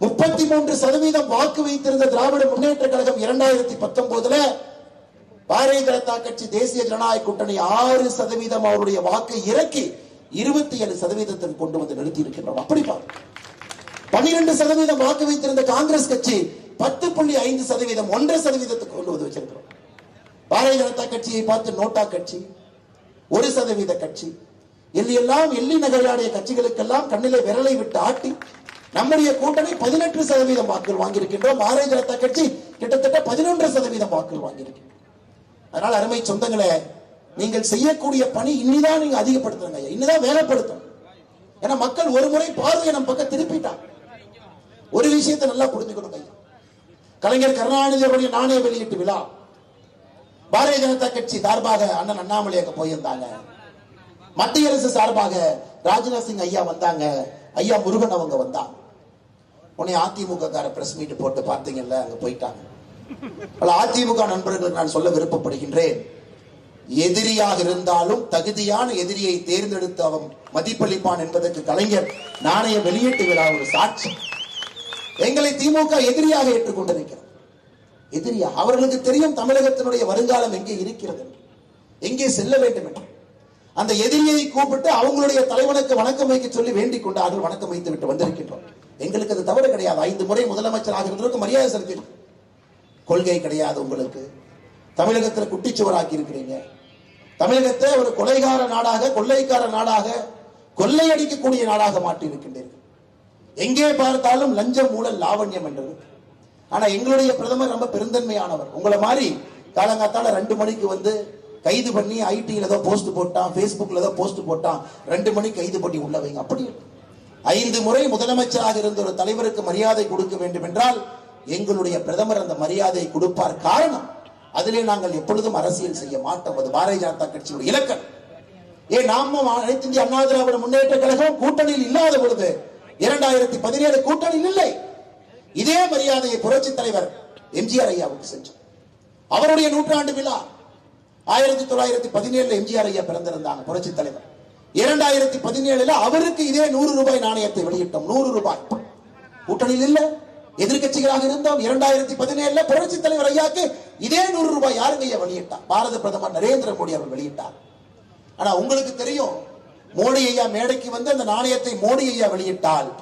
முப்பத்தி மூன்று சதவீதம் வாக்கு வைத்திருந்த திராவிட முன்னேற்ற கழகம் இரண்டாயிரத்தி பத்தொன்பதுல பாரதிய ஜனதா கட்சி தேசிய ஜனநாயக கூட்டணி ஆறு சதவீதம் அவருடைய வாக்கை இறக்கி இருபத்தி ஏழு சதவீதத்தில் கொண்டு வந்து நிறுத்தி இருக்கின்றோம் அப்படி பாருங்க பன்னிரண்டு சதவீதம் வாக்கு வைத்திருந்த காங்கிரஸ் கட்சி பத்து புள்ளி ஐந்து சதவீதம் ஒன்றரை சதவீதத்துக்கு கொண்டு வந்து வச்சிருக்கிறோம். பாரதிய ஜனதா கட்சியை பார்த்து நோட்டா கட்சி ஒரு சதவீத கட்சி எல்லி எல்லாம் எள்ளி நகையாடிய கட்சிகளுக்கெல்லாம் கண்ணிலே விரலை விட்டு ஆட்டி நம்முடைய கூட்டணி பதினெட்டு சதவீதம் வாக்குகள் வாங்கியிருக்கின்றோம். பாரதிய ஜனதா கட்சி கிட்டத்தட்ட பதினொன்று சதவீதம் வாக்குகள் வாங்கியிருக்கின்றோம் அதனால் அருமை சொந்தங்களே நீங்கள் செய்யக்கூடிய பணி இன்னிதான் நீங்க அதிகப்படுத்துறங்க ஐயா. இன்னிதான் வேலைப்படுத்தணும். ஏன்னா மக்கள் ஒரு முறை பார்வையை நம்ம பக்கம் திருப்பிட்டாங்க. ஒரு விஷயத்தை நல்லா புரிஞ்சுக்கணும் ஐயா. கலைஞர் கருணாநிதி அவருடைய நாணய வெளியீட்டு விழா. பாரதிய ஜனதா கட்சி சார்பாக அண்ணன் அண்ணாமலை போயிருந்தாங்க. மத்திய அரசு சார்பாக ராஜ்நாத் சிங் ஐயா வந்தாங்க. ஐயா முருகன் அவங்க வந்தாங்க. உன்னை அதிமுக கார பிரஸ் மீட் போட்டு பார்த்தீங்கல்ல அங்க போயிட்டாங்க. பல அதிமுக நண்பர்களுக்கு நான் சொல்ல விருப்பப்படுகின்றேன். எதிரியாக இருந்தாலும் தகுதியான எதிரியை தேர்ந்தெடுத்து அவன் மதிப்பளிப்பான் என்பதற்கு கலைஞர் நாணய வெளியீட்டு விழா ஒரு சாட்சி. எங்களை திமுக எதிரியாக ஏற்றுக்கொண்டிருக்கிறது. எதிரியா அவர்களுக்கு தெரியும் தமிழகத்தினுடைய வருங்காலம் எங்கே இருக்கிறது என்று. எங்கே செல்ல வேண்டும் என்று. அந்த எதிரியை கூப்பிட்டு அவங்களுடைய தலைவனுக்கு வணக்கம் வைக்க சொல்லி வேண்டிக் கொண்டார்கள் வணக்கம் வைத்து விட்டு வந்திருக்கின்றோம். எங்களுக்கு அது தவறு கிடையாது. ஐந்து முறை முதலமைச்சராக இருந்ததற்கு மரியாதை செலுத்தியிருக்கோம் கொள்கை கிடையாது உங்களுக்கு. தமிழகத்தில் குட்டிச்சுவராக்கி இருக்கிறீங்க தமிழகத்தை ஒரு கொலைகார நாடாக கொள்ளைக்கார நாடாக கொள்ளையடிக்கக்கூடிய நாடாக மாற்றி இருக்கின்றீர்கள் எங்கே பார்த்தாலும் லஞ்சம் ஊழல் லாவண்யம் என்றது. ஆனா எங்களுடைய பிரதமர் ரொம்ப பெருந்தன்மையானவர். உங்களை மாதிரி காலங்காத்தால ரெண்டு மணிக்கு வந்து கைது பண்ணி ஐடியில் ஏதோ போஸ்ட் போட்டான் ஃபேஸ்புக்கில் ஏதோ போஸ்ட் போட்டான் ரெண்டு மணிக்கு கைது பண்ணி உள்ள வைங்க. அப்படி இல்லை. ஐந்து முறை முதலமைச்சராக இருந்த ஒரு தலைவருக்கு மரியாதை கொடுக்க வேண்டும் என்றால் எங்களுடைய பிரதமர் அந்த மரியாதையை கொடுப்பார் காரணம் அதிலே நாங்கள் எப்பொழுதும் அரசியல் செய்ய மாட்டோம். அது பாரதிய ஜனதா கட்சியுடைய இலக்கம் ஏ நாம அனைத்து இந்திய அண்ணா திராவிட முன்னேற்ற கழகம் கூட்டணியில் இல்லாத பொழுது இரண்டாயிரத்தி பதினேழு கூட்டணியில் இல்லை. இதே மரியாதையை புரட்சி தலைவர் எம்ஜிஆர் ஐயாவுக்கு செஞ்சோம் அவருடைய நூற்றாண்டு விழா ஆயிரத்தி தொள்ளாயிரத்தி பதினேழுல எம்ஜிஆர் ஐயா பிறந்திருந்தாங்க புரட்சி தலைவர். இரண்டாயிரத்தி பதினேழுல அவருக்கு இதே நூறு ரூபாய் நாணயத்தை வெளியிட்டோம். நூறு ரூபாய். கூட்டணியில் இல்ல. எதிர்க்கட்சிகளாக இருந்தோம். இரண்டாயிரத்தி பதினேழுல புரட்சி தலைவர் ஐயாக்கு இதே நூறு ரூபாய் யாருங்க ஐயா வெளியிட்டார்? பாரத பிரதமர் நரேந்திர மோடி அவர் வெளியிட்டார். ஆனா உங்களுக்கு தெரியும் மோடி ஐயா மேடைக்கு வந்து அந்த நாணயத்தை மோடி ஐயா வெளியிட்டால்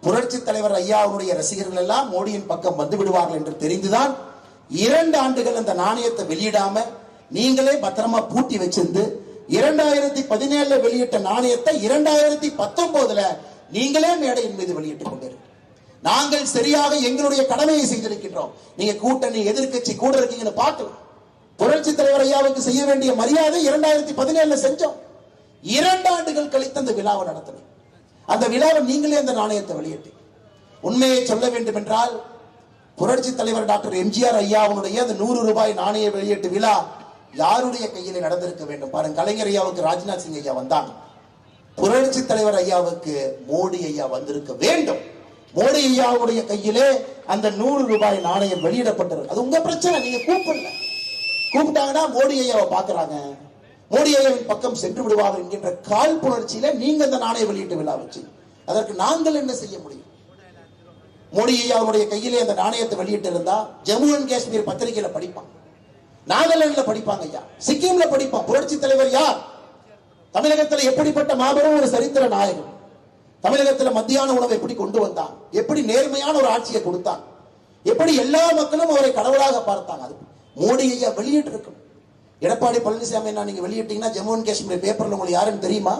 புரட்சி தலைவர் ஐயா அவருடைய ரசிகர்கள் எல்லாம் மோடியின் பக்கம் வந்து விடுவார்கள் என்று தெரிந்துதான் இரண்டு ஆண்டுகள் அந்த நாணயத்தை வெளியிடாம நீங்களே பத்திரமா பூட்டி வச்சிருந்து இரண்டாயிரத்தி பதினேழுல வெளியிட்ட நாணயத்தை இரண்டாயிரத்தி பத்தொன்பதுல நீங்களே மேடையின் மீது வெளியிட்டுக் கொண்டிருக்க நாங்கள் சரியாக எங்களுடைய கடமையை செய்திருக்கின்றோம். நீங்க கூட்டணி எதிர்க்கட்சி கூட இருக்கீங்கன்னு பார்த்து புரட்சி தலைவர் ஐயாவுக்கு செய்ய வேண்டிய மரியாதை இரண்டாயிரத்தி பதினேழுல செஞ்சோம். இரண்டு ஆண்டுகள் கழித்து அந்த விழாவை நடத்தினோம். அந்த விழாவை நீங்களே அந்த நாணயத்தை வெளியிட்டு உண்மையை சொல்ல வேண்டும் என்றால் புரட்சி தலைவர் டாக்டர் எம்ஜிஆர் ஐயாவுடைய அந்த நூறு ரூபாய் நாணய வெளியீட்டு விழா யாருடைய கையில் நடந்திருக்க வேண்டும்? பாருங்க கலைஞர் ஐயாவுக்கு ராஜ்நாத் சிங் ஐயா வந்தாங்க. புரட்சி தலைவர் ஐயாவுக்கு மோடி ஐயா வந்திருக்க வேண்டும். மோடி ஐயாவுடைய கையிலே அந்த நூறு ரூபாய் நாணயம் வெளியிடப்பட்டிருக்கு. அது உங்க பிரச்சனை நீங்க கூப்பிடல கூப்பிட்டாங்கன்னா மோடி ஐயாவை பாக்குறாங்க மோடி ஐயாவின் பக்கம் சென்று விடுவார்கள் என்கின்ற கால் புணர்ச்சியில நீங்க அந்த நாணய வெளியீட்டு விழா வச்சு. அதற்கு நாங்கள் என்ன செய்ய முடியும்? மோடி ஐயாவுடைய கையிலே அந்த நாணயத்தை வெளியிட்டு இருந்தா ஜம்மு அண்ட் காஷ்மீர் பத்திரிகையில படிப்பான் நாகாலாந்துல படிப்பாங்க ஐயா. சிக்கிம்ல படிப்பான். புரட்சி தலைவர் யார்? தமிழகத்துல எப்படிப்பட்ட மாபெரும் ஒரு சரித்திர நாயகன்? தமிழகத்துல மத்தியான உணவை எப்படி கொண்டு வந்தான்? எப்படி நேர்மையான ஒரு ஆட்சியை கொடுத்தான்? எப்படி எல்லா மக்களும் அவரை கடவுளாக பார்த்தாங்க? அது மோடி ஐயா வெளியிட்டு இருக்கணும் எடப்பாடி பழனிசாமி என்ன நீங்க வெளியிட்டீங்கன்னா ஜம்மு அண்ட் காஷ்மீர் பேப்பர்ல உங்களுக்கு யாருன்னு தெரியுமா?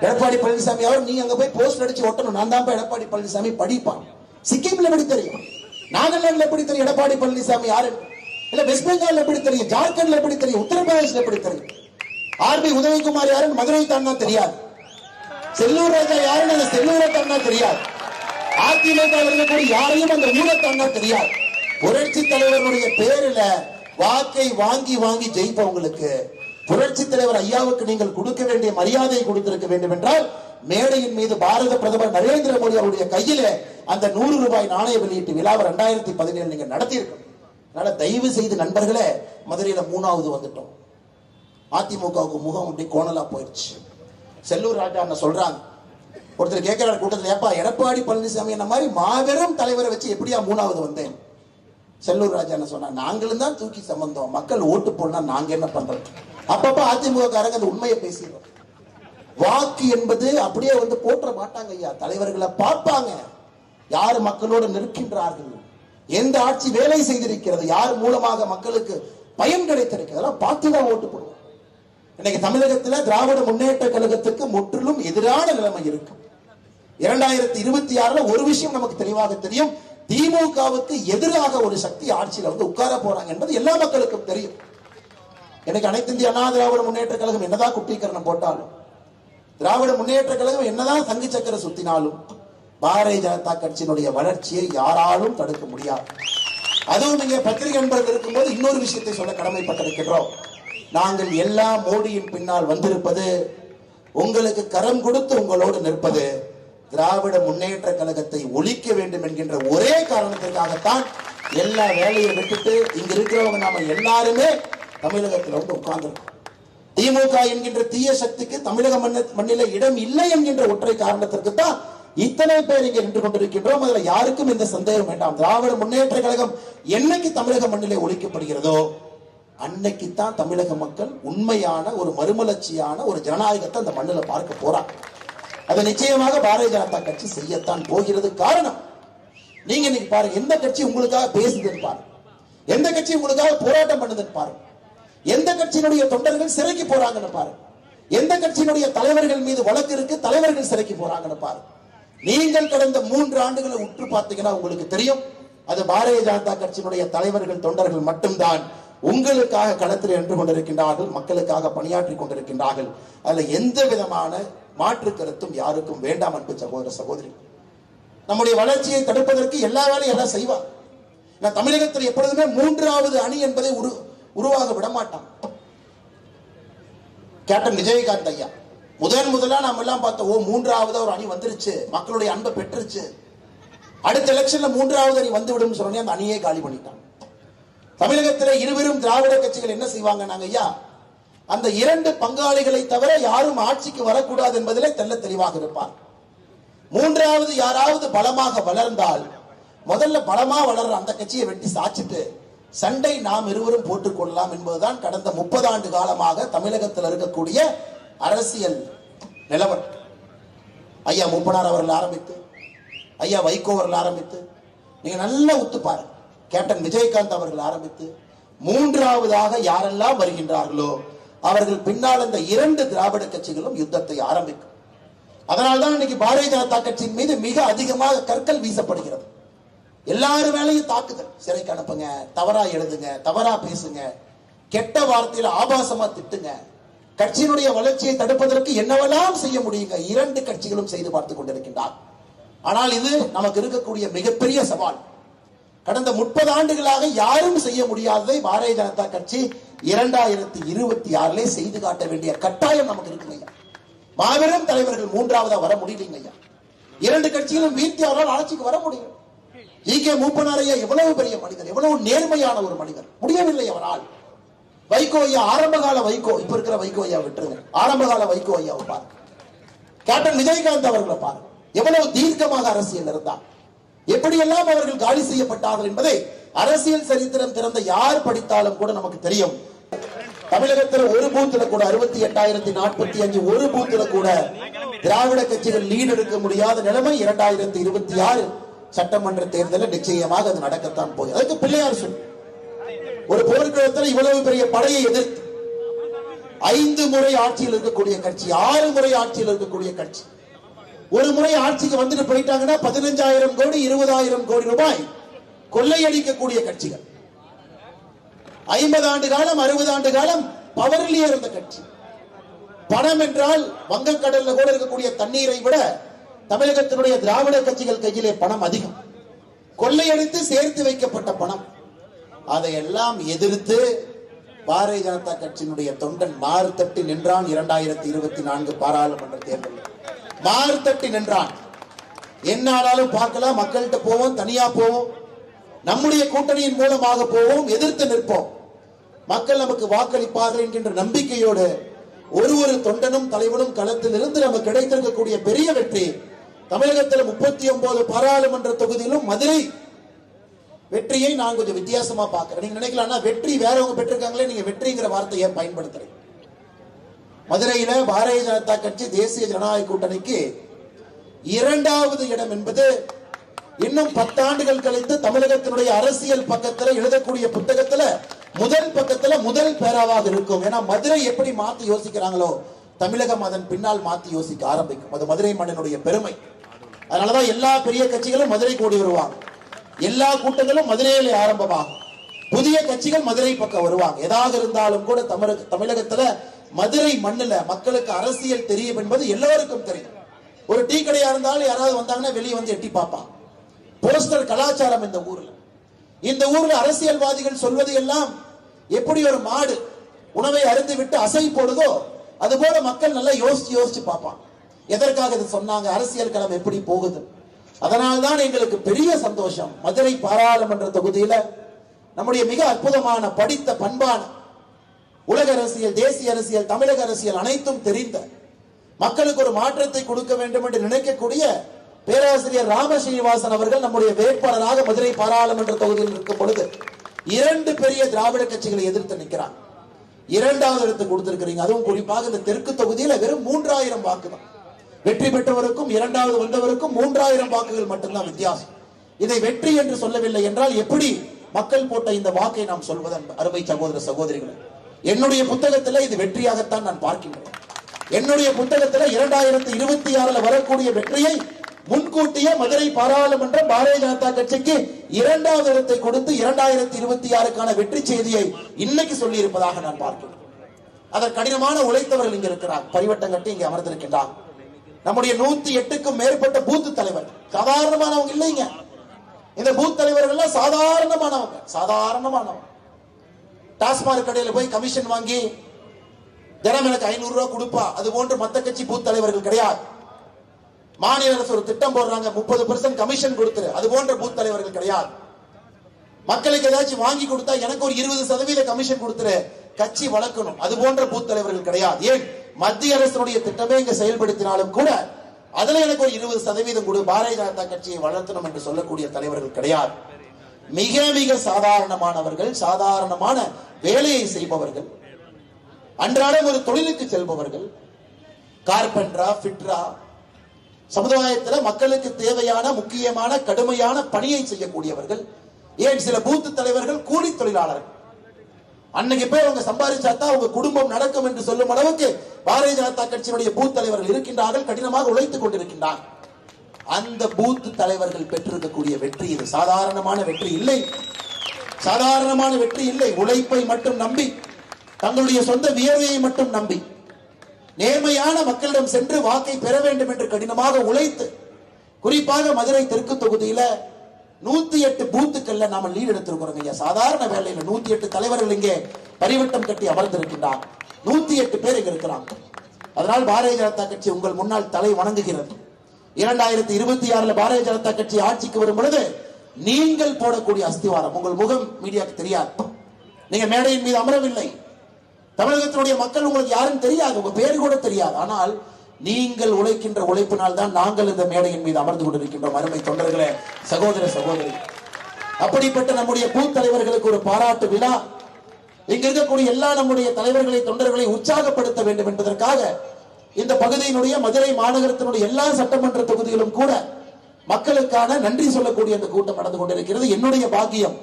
எடப்பாடி பழனிசாமி அவர் நீ அங்க போய் போஸ்ட் அடிச்சு ஒட்டணும். நான் தான் எடப்பாடி பழனிசாமி படிப்பான். சிக்கிம்ல எப்படி தெரியும்? நாகாலாந்துல எப்படி தெரியும் எடப்பாடி பழனிசாமி யாரு இல்ல வெஸ்ட் பெங்கால் எப்படி தெரியும்? ஜார்க்கண்ட்ல எப்படி தெரியும்? உத்தரப்பிரதேசல எப்படி தெரியும்? ஆர்பி உதயகுமார் யாருன்னு மதுரை தாண்டா தெரியாது. செல்லூர் ராஜா யாருன்னு அந்த செல்லூரை தாண்டா தெரியாது. அதிமுக இருக்கக்கூடிய யாரையும் அந்த ஊரை தாண்டா தெரியாது. புரட்சி தலைவருடைய பேரில வாக்கை வாங்கி வாங்கி ஜெயிப்பவங்களுக்கு புரட்சி தலைவர் ஐயாவுக்கு நீங்கள் கொடுக்க வேண்டிய மரியாதையை கொடுத்திருக்க வேண்டும் என்றால் மேடையின் மீது பாரத பிரதமர் நரேந்திர மோடி அவருடைய கையில அந்த நூறு ரூபாய் நாணய வெளியீட்டு விழாவை ரெண்டாயிரத்தி பதினேழு நீங்க நடத்தியிருக்கணும். அதனால தயவு செய்து நண்பர்களே மதுரையில மூணாவது வந்துட்டோம். அதிமுகவுக்கு முகம் அப்படி கோணலா போயிடுச்சு. செல்லூர் ராஜா அண்ணன் சொல்றாங்க. ஒருத்தர் கேட்கிறார் கூட்டத்தில் ஏப்பா எடப்பாடி பழனிசாமி என்ன மாதிரி மாபெரும் தலைவரை வச்சு எப்படியா மூணாவது வந்தேன்? செல்லூர் ராஜா என்ன சொன்னா நாங்களும் தான் தூக்கி சம்பந்தம் மக்கள் ஓட்டு போடனா நாங்க என்ன பண்றது? அப்பப்ப அதிமுக காரங்க அந்த உண்மையை பேசிடுறோம். வாக்கு என்பது அப்படியே வந்து போற்ற மாட்டாங்க ஐயா. தலைவர்களை பார்ப்பாங்க. யார் மக்களோடு நிற்கின்றார்கள்? எந்த ஆட்சி வேலை செய்திருக்கிறது யார் மூலமாக மக்களுக்கு பயன் கிடைத்திருக்கிறது அதெல்லாம் பார்த்து தான் ஓட்டு போடுவோம். இன்னைக்கு தமிழகத்துல திராவிட முன்னேற்ற கழகத்துக்கு முற்றிலும் எதிரான நிலைமை இருக்கும் இரண்டாயிரத்தி இருபத்தி ஆறுல ஒரு விஷயம் நமக்கு தெளிவாக தெரியும். திமுகவுக்கு எதிராக ஒரு சக்தி ஆட்சியில வந்து உட்கார போறாங்க என்பது எல்லா மக்களுக்கும் தெரியும். எனக்கு அனைத்து இந்திய அண்ணா திராவிட முன்னேற்ற கழகம் என்னதான் குட்டீகரணம் போட்டாலும் திராவிட முன்னேற்ற கழகம் என்னதான் தங்கு சக்கர சுத்தினாலும் பாரதிய ஜனதா கட்சியினுடைய வளர்ச்சியை யாராலும் தடுக்க முடியாது. அதுவும் நீங்க பத்திரிகை நண்பர்கள் இருக்கும்போது இன்னொரு விஷயத்தை சொல்ல கடமைப்பட்டிருக்கின்றோம். நாங்கள் எல்லா மோடியின் பின்னால் வந்திருப்பது உங்களுக்கு கரம் கொடுத்து உங்களோடு நிற்பது திராவிட முன்னேற்ற கழகத்தை ஒழிக்க வேண்டும் என்கின்ற ஒரே காரணத்திற்காகத்தான் எல்லா வேலையை விட்டுட்டு இங்க இருக்கிறவங்க நாம எல்லாருமே தமிழகத்தில் வந்து உட்கார்ந்துருக்கோம். திமுக என்கின்ற தீய சக்திக்கு தமிழக மண்ணில இடம் இல்லை என்கின்ற ஒற்றை காரணத்திற்கு தான் இத்தனை பேர் இங்கே நின்று கொண்டிருக்கின்றோம். அதுல யாருக்கும் இந்த சந்தேகம் வேண்டாம். திராவிட முன்னேற்ற கழகம் என்னைக்கு தமிழக மண்ணிலே ஒழிக்கப்படுகிறதோ அன்னைக்கு தான் தமிழக மக்கள் உண்மையான ஒரு மறுமலர்ச்சியான ஒரு ஜனநாயகத்தை அந்த மண்ணில பார்க்க போறாங்க. அதை நிச்சயமாக பாரதிய ஜனதா கட்சி செய்யத்தான் போகிறது. காரணம் நீங்க இன்னைக்கு பாருங்க எந்த கட்சி உங்களுக்காக பேசுதுன்னு பாருங்க. எந்த கட்சி உங்களுக்காக போராட்டம் பண்ணுதுன்னு பாருங்க. எந்த கட்சியினுடைய தொண்டர்கள் சிறைக்கு போறாங்கன்னு பாருங்க. எந்த கட்சியினுடைய தலைவர்கள் மீது வழக்கு இருக்கு தலைவர்கள் சிறைக்கு போறாங்கன்னு பாருங்க. நீங்கள் கடந்த மூன்று ஆண்டுகளை உற்று பார்த்தீங்கன்னா உங்களுக்கு தெரியும். அது பாரதிய ஜனதா கட்சியினுடைய தலைவர்கள் தொண்டர்கள் மட்டும்தான் உங்களுக்காக களத்தில் நின்று கொண்டிருக்கின்றார்கள் மக்களுக்காக பணியாற்றி கொண்டிருக்கின்றார்கள். அதுல எந்த விதமான மாற்று கருத்தும் யாருக்கும் வேண்டாம் அன்பு சகோதர சகோதரி. நம்முடைய வளர்ச்சியை தடுப்பதற்கு எல்லா வேலையும் எல்லாம் செய்வார். நான் தமிழகத்தில் எப்பொழுதுமே மூன்றாவது அணி என்பதை உரு உருவாக விடமாட்டான். கேப்டன் விஜயகாந்த் ஐயா. முதன் முதலா நம்ம எல்லாம் பார்த்தோம் ஓ மூன்றாவது ஒரு அணி வந்துருச்சு மக்களுடைய அன்பை பெற்றுருச்சு. அடுத்த எலெக்ஷன்ல மூன்றாவது அணி வந்து விடும் சொன்னே அந்த அணியே காலி பண்ணிட்டாங்க. தமிழகத்தில் இருவரும் திராவிட கட்சிகள் என்ன செய்வாங்க நாங்க ஐயா? அந்த இரண்டு பங்காளிகளை தவிர யாரும் ஆட்சிக்கு வரக்கூடாது என்பதிலே தெள்ள தெளிவாக இருப்பார். மூன்றாவது யாராவது பலமாக வளர்ந்தால் முதல்ல பலமா வளர்ற அந்த கட்சியை வெட்டி சாச்சிட்டு சண்டை நாம் இருவரும் போட்டுக்கொள்ளலாம் என்பதுதான் கடந்த முப்பது ஆண்டு காலமாக தமிழகத்தில் இருக்கக்கூடிய அரசியல் நிலவரம் ஐயா மூப்பனார் அவர்கள் ஆரம்பித்து ஐயா வைகோ அவர்கள் ஆரம்பித்து நீங்க நல்லா ஒத்து பாருங்க. கேப்டன் விஜயகாந்த் அவர்கள் ஆரம்பித்து மூன்றாவதாக யாரெல்லாம் வருகின்றார்களோ அவர்கள் பின்னால் இந்த இரண்டு திராவிட கட்சிகளும் யுத்தத்தை ஆரம்பிக்கும். அதனால்தான் இன்னைக்கு பாரதிய ஜனதா கட்சியின் மீது மிக அதிகமாக கற்கள் வீசப்படுகிறது. எல்லாரும் மேலையும் தாக்குதல். சிறைக்கு அனுப்புங்க தவறா எழுதுங்க தவறா பேசுங்க கெட்ட வார்த்தையில ஆபாசமா திட்டுங்க. கட்சியினுடைய வளர்ச்சியை தடுப்பதற்கு என்னவெல்லாம் செய்ய முடியுங்க? இரண்டு கட்சிகளும் செய்து பார்த்து கொண்டிருக்கின்றார். ஆனால் இது நமக்கு இருக்கக்கூடிய மிகப்பெரிய சவால். கடந்த முப்பது ஆண்டுகளாக யாரும் செய்ய முடியாததை பாரதிய ஜனதா கட்சி இரண்டாயிரத்தி இருபத்தி ஆறிலே செய்து காட்ட வேண்டிய கட்டாயம் நமக்கு இருக்குங்க ஐயா. மாபெரும் தலைவர்கள் மூன்றாவதா வர முடியலைங்க ஐயா. இரண்டு கட்சிகளும் வீழ்த்தி அவரால் ஆட்சிக்கு வர முடியும். ஈகே கே மூப்பனாரையா எவ்வளவு பெரிய மனிதர் எவ்வளவு நேர்மையான ஒரு மனிதர். முடியவில்லை அவரால். வைகோ ஐயா ஆரம்பகால வைகோ இப்ப இருக்கிற வைகோ ஐயா விட்டுருங்க. ஆரம்பகால வைகோ ஐயாவை பாருங்க. கேப்டன் விஜயகாந்த் அவர்களை பாருங்க. எவ்வளவு தீர்க்கமாக அரசியல் இருந்தார் எப்படியெல்லாம் அவர்கள் காலி செய்யப்பட்டார்கள் என்பதை அரசியல் சரித்திரம் திறந்த யார் படித்தாலும் கூட நமக்கு தெரியும். தமிழகத்தில் ஒரு பூத்துல கூட அறுபத்தி எட்டாயிரத்தி நாற்பத்தி அஞ்சு ஒரு பூத்துல கூட திராவிட கட்சிகள் லீடு எடுக்க முடியாத நிலைமை இரண்டாயிரத்தி இருபத்தி ஆறு சட்டமன்ற தேர்தலில் நிச்சயமாக அது நடக்கத்தான் போகுது. அதுக்கு பிள்ளையார் சொல்லு ஒரு போர்க்களத்தில் இவ்வளவு பெரிய படையை எதிர்த்து ஐந்து முறை ஆட்சியில் இருக்கக்கூடிய கட்சி ஆறு முறை ஆட்சியில் இருக்கக்கூடிய கட்சி. ஒரு முறை ஆட்சிக்கு வந்துட்டு போயிட்டாங்கன்னா பதினஞ்சாயிரம் கோடி இருபதாயிரம் கோடி ரூபாய் கொள்ளையடிக்கக்கூடிய கட்சிகள். ஐம்பது ஆண்டு காலம் அறுபது ஆண்டு காலம் பவரிலேயே இருந்த கட்சி. பணம் என்றால் வங்கக்கடல்ல கூட இருக்கக்கூடிய தண்ணீரை விட தமிழகத்தினுடைய திராவிட கட்சிகள் கையிலே பணம் அதிகம். கொள்ளையடித்து சேர்த்து வைக்கப்பட்ட பணம். அதையெல்லாம் எதிர்த்து பாரதிய ஜனதா கட்சியினுடைய தொண்டன் மாறு தட்டி நின்றான் இரண்டாயிரத்தி இருபத்தி நான்கு பாராளுமன்ற தேர்தலில். மாறு தட்டி நின்றான். என்ன ஆனாலும் பார்க்கலாம் மக்கள்கிட்ட போவோம் தனியா போவோம். நம்முடைய கூட்டணியின் மூலமாக போவோம் எதிர்த்து நிற்போம். மக்கள் நமக்கு வாக்களிப்பார்கள் என்கின்ற நம்பிக்கையோடு ஒரு ஒரு தொண்டனும் தலைவனும் களத்தில் இருந்து நமக்கு கிடைத்திருக்கக்கூடிய பெரிய வெற்றி. தமிழகத்தில் முப்பத்தி ஒன்பது பாராளுமன்ற தொகுதியிலும் மதுரை வெற்றியை நான் கொஞ்சம் வித்தியாசமா பாக்குறேன் நீங்க நினைக்கலாம்னா வெற்றி வேறவங்க பெற்றிருக்காங்களே நீங்க வெற்றிங்கிற வார்த்தையை பயன்படுத்துறீங்க? மதுரையில பாரதிய ஜனதா கட்சி தேசிய ஜனநாயக கூட்டணிக்கு இரண்டாவது இடம் என்பது இன்னும் பத்தாண்டுகள் கழித்து தமிழகத்தினுடைய அரசியல் பக்கத்துல எழுதக்கூடிய புத்தகத்துல முதல் பக்கத்துல முதல் பேராவாக இருக்கும். ஏன்னா மதுரை எப்படி மாத்தி யோசிக்கிறாங்களோ தமிழகம் அதன் பின்னால் மாத்தி யோசிக்க ஆரம்பிக்கும். அது மதுரை மன்னனுடைய பெருமை. அதனாலதான் எல்லா பெரிய கட்சிகளும் மதுரை கூடி வருவாங்க. எல்லா கூட்டங்களும் மதுரையிலே ஆரம்பமாகும். புதிய கட்சிகள் மதுரை பக்கம் வருவாங்க. எதாக இருந்தாலும் கூட தமிழக தமிழகத்துல மதுரை மண்ணுல மக்களுக்கு அரசியல் தெரியும் என்பது எல்லோருக்கும் தெரியும். ஒரு டீ கடையா இருந்தாலும் யாராவது வந்தாங்கன்னா வெளியே வந்து எட்டி பார்ப்பான் போஸ்டர் கலாச்சாரம் இந்த ஊர்ல. இந்த ஊர்ல அரசியல்வாதிகள் சொல்வது எல்லாம் எப்படி ஒரு மாடு உணவை அருந்து விட்டு அசை போடுதோ அது போல மக்கள் நல்லா யோசிச்சு யோசிச்சு பார்ப்பான் எதற்காக இது சொன்னாங்க? அரசியல் களம் எப்படி போகுது? அதனால்தான் எங்களுக்கு பெரிய சந்தோஷம். மதுரை பாராளுமன்ற தொகுதியில நம்முடைய மிக அற்புதமான படித்த பண்பான உலக அரசியல் தேசிய அரசியல் தமிழக அரசியல் அனைத்தும் தெரிந்த மக்களுக்கு ஒரு மாற்றத்தை கொடுக்க வேண்டும் என்று நினைக்கக்கூடிய பேராசிரியர் ராம ஸ்ரீனிவாசன் அவர்கள் நம்முடைய வேட்பாளராக மதுரை பாராளுமன்ற தொகுதியில் இருக்கும் பொழுது இரண்டு பெரிய திராவிட கட்சிகளை எதிர்த்து நிற்கிறார். இரண்டாவது இடத்துக்கு கொடுத்திருக்கிறீங்க. அதுவும் குறிப்பாக இந்த தெற்கு தொகுதியில வெறும் மூன்றாயிரம் வாக்கு தான் வெற்றி பெற்றவருக்கும் இரண்டாவது வந்தவருக்கும் மூன்றாயிரம் வாக்குகள் மட்டும்தான் வித்தியாசம். இதை வெற்றி என்று சொல்லவில்லை என்றால் எப்படி மக்கள் போட்ட இந்த வாக்கை நாம் சொல்வதன் அருமை சகோதர சகோதரிகள்? என்னுடைய புத்தகத்தில் இது வெற்றியாகத்தான் நான் பார்க்கின்றேன். என்னுடைய புத்தகத்தில் இரண்டாயிரத்தி இருபத்தி ஆறுல வரக்கூடிய வெற்றியை முன்கூட்டியே மதுரை பாராளுமன்ற பாரதிய ஜனதா கட்சிக்கு இரண்டாவது இடத்தை கொடுத்து இரண்டாயிரத்தி இருபத்தி ஆறுக்கான வெற்றி செய்தியை இன்னைக்கு சொல்லி இருப்பதாக நான் பார்க்கிறேன். அதற்கு கடினமான உழைத்தவர்கள் இங்க இருக்கிறார். பரிவட்டம் கட்டி இங்க அமர்ந்திருக்கின்றார். நம்முடைய நூத்தி எட்டுக்கும் மேற்பட்ட பூத்து தலைவர் சாதாரணமானவங்க இல்லைங்க. இந்த பூத் தலைவர்கள் சாதாரணமானவங்க. சாதாரணமானவங்க. டாஸ்மாக் கடையில போய் கமிஷன் வாங்கி தினம் எனக்கு ஐநூறு ரூபாய் கொடுப்பா. அது போன்று மத்த கட்சி பூத் தலைவர்கள் கிடையாது. மாநில அரசு ஒரு திட்டம் போடுறாங்க. முப்பது பெர்சன்ட் கமிஷன் கொடுத்துரு. அது போன்ற பூத் தலைவர்கள் கிடையாது. மக்களுக்கு ஏதாச்சும் வாங்கி கொடுத்தா எனக்கு ஒரு இருபது சதவீத கமிஷன் கொடுத்துரு. கட்சி வளர்க்கணும். அது போன்ற பூத் தலைவர்கள் கிடையாது. ஏன்? மத்திய அரசினுடைய திட்டமே இங்க செயல்படுத்தினாலும் கூட அதுல எனக்கு ஒரு இருபது சதவீதம் கூட பாரதிய ஜனதா கட்சியை வளர்த்தணும் என்று சொல்லக்கூடிய தலைவர்கள் கிடையாது. மிக மிக சாதாரணமானவர்கள் சாதாரணமான வேலையை செய்பவர்கள் அன்றாடம் ஒரு தொழிலுக்கு செல்பவர்கள் கார்பெண்டரா ஃபிட்ரா சமுதாயத்தில் மக்களுக்கு தேவையான முக்கியமான கடுமையான பணியை செய்யக்கூடியவர்கள் ஏன் சில பூத்து தலைவர்கள் கூலி தொழிலாளர்கள். அன்னைக்கு போய் அவங்க சம்பாதிச்சாதான் அவங்க குடும்பம் நடக்கும் என்று சொல்லும் அளவுக்கு பாரதிய ஜனதா கட்சியினுடைய பூத் தலைவர்கள் இருக்கின்றார்கள் கடினமாக உழைத்துக் கொண்டிருக்கின்றார். அந்த பூத் தலைவர்கள் பெற்றிருக்கக்கூடிய வெற்றி இது. சாதாரணமான வெற்றி இல்லை. சாதாரணமான வெற்றி இல்லை. உழைப்பை மட்டும் நம்பி தங்களுடைய சொந்த வியர்வையை மட்டும் நம்பி நேர்மையான மக்களிடம் சென்று வாக்கை பெற வேண்டும் என்று கடினமாக உழைத்து குறிப்பாக மதுரை தெற்கு தொகுதியில நூத்தி எட்டு பூத்துக்கள்ல நாம லீடு எடுத்திருக்கிறோம் ஐயா. சாதாரண வேலையில நூத்தி எட்டு தலைவர்கள் இங்கே பரிவட்டம் கட்டி அமர்ந்திருக்கின்றார். நூத்தி எட்டு பேர் இங்க இருக்கிறாங்க. அதனால் பாரதிய ஜனதா கட்சி உங்கள் முன்னால் தலை வணங்குகிறது. இரண்டாயிரத்தி இருபத்தி ஆறுல பாரதிய ஜனதா கட்சி ஆட்சிக்கு வரும் பொழுது நீங்கள் போடக்கூடிய அஸ்திவாரம் உங்கள் முகம் மீடியாவுக்கு தெரியாது. நீங்க மேடையின் மீது அமரவில்லை. தமிழகத்தினுடைய மக்கள் உங்களுக்கு யாரும் தெரியாது உங்க பேரு கூட தெரியாது. ஆனால் நீங்கள் உழைக்கின்ற உழைப்பினால் தான் நாங்கள் இந்த மேடையின் மீது அமர்ந்து கொண்டிருக்கின்றோம். அருமை தொண்டர்களே சகோதர சகோதரி. அப்படிப்பட்ட நம்முடைய பூத் தலைவர்களுக்கு ஒரு பாராட்டு விழா. இங்க இருக்கக்கூடிய எல்லா நம்முடைய தலைவர்களை தொண்டர்களை உற்சாகப்படுத்த வேண்டும் என்பதற்காக இந்த பகுதியினுடைய மதுரை மாநகரத்தினுடைய எல்லா சட்டமன்ற தொகுதிகளும் கூட மக்களுக்கான நன்றி சொல்லக்கூடிய அந்த கூட்டம் நடந்து கொண்டிருக்கிறது. என்னுடைய பாக்கியம்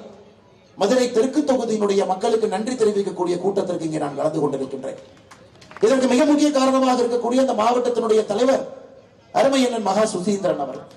மதுரை தெற்கு தொகுதியினுடைய மக்களுக்கு நன்றி தெரிவிக்கக்கூடிய கூட்டத்திற்கு இங்கே நான் கலந்து கொண்டிருக்கின்றேன். இதற்கு மிக முக்கிய காரணமாக இருக்கக்கூடிய அந்த மாவட்டத்தினுடைய தலைவர் அருமையண்ணன் மகா சுசீந்திரன் அவர்கள்.